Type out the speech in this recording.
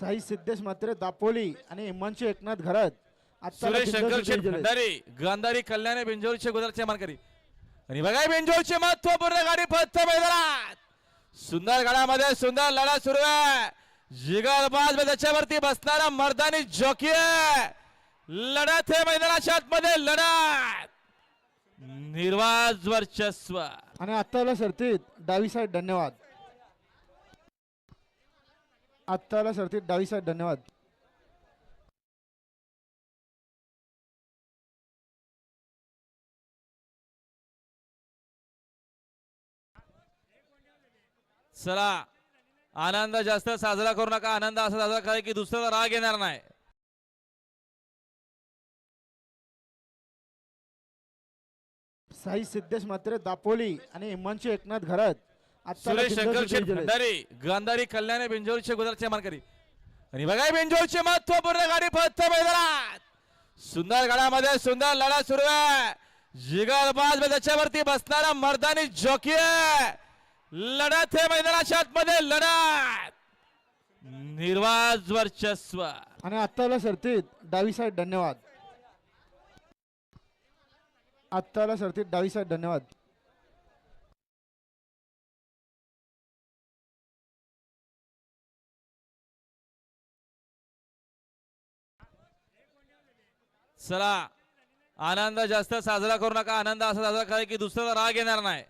साई सिद्धेश मात्रे दापोली आणि हिमांशू एकनाथ घरत. आता सुरेश शंकर शेठ भंडारी गांधारी कल्याण बेंजोरचे गुजरातचे मानकरी. आणि बघा बेंजोरची महत्त्वपूर्ण गाडी फक्त मैदानात. सुंदर गाड्यामध्ये सुंदर लढा सुरू आहे. जिगरबाज त्याच्यावरती बसणारा मर्दानी जॉकी आहे. लढत आहे मैदानाच्या आतमध्ये लढत. निर्वाज वर्चस्व. आणि आत्ताला सरतीत डावी साईड धन्यवाद. आत्ताला सरतीत डावी साईड धन्यवाद. चला आनंद जास्त साजरा करू नका. आनंद असा साजरा करा की दुसऱ्याला राग येणार नाही. साई सिद्धेश मात्रे दापोली आणि हिमांशू एकनाथ घरत. सुरेश शंकर शेठ भंडारी गांधारी कल्याण बेंजोरचे गुजरातचे मानकरी. आणि बघा बेंजोरची महत्त्वपूर्ण गाडी फक्त मैदानात. सुंदर सुंदर लढा सुरू आहे. जिगरबाज त्याच्यावरती बसणारा मर्दानी जॉकी आहे. लढत आहे मैदानाच्या आतमध्ये लढत. निर्वाज वर्चस्व. आणि आत्ताला सरतीत डावी साईड धन्यवाद. आत्ताला सरतीत डावी साईड धन्यवाद. चला. आनंद जास्त साजरा करू नका. आनंद असा साजरा करा की दुसऱ्याला राग येणार नाही.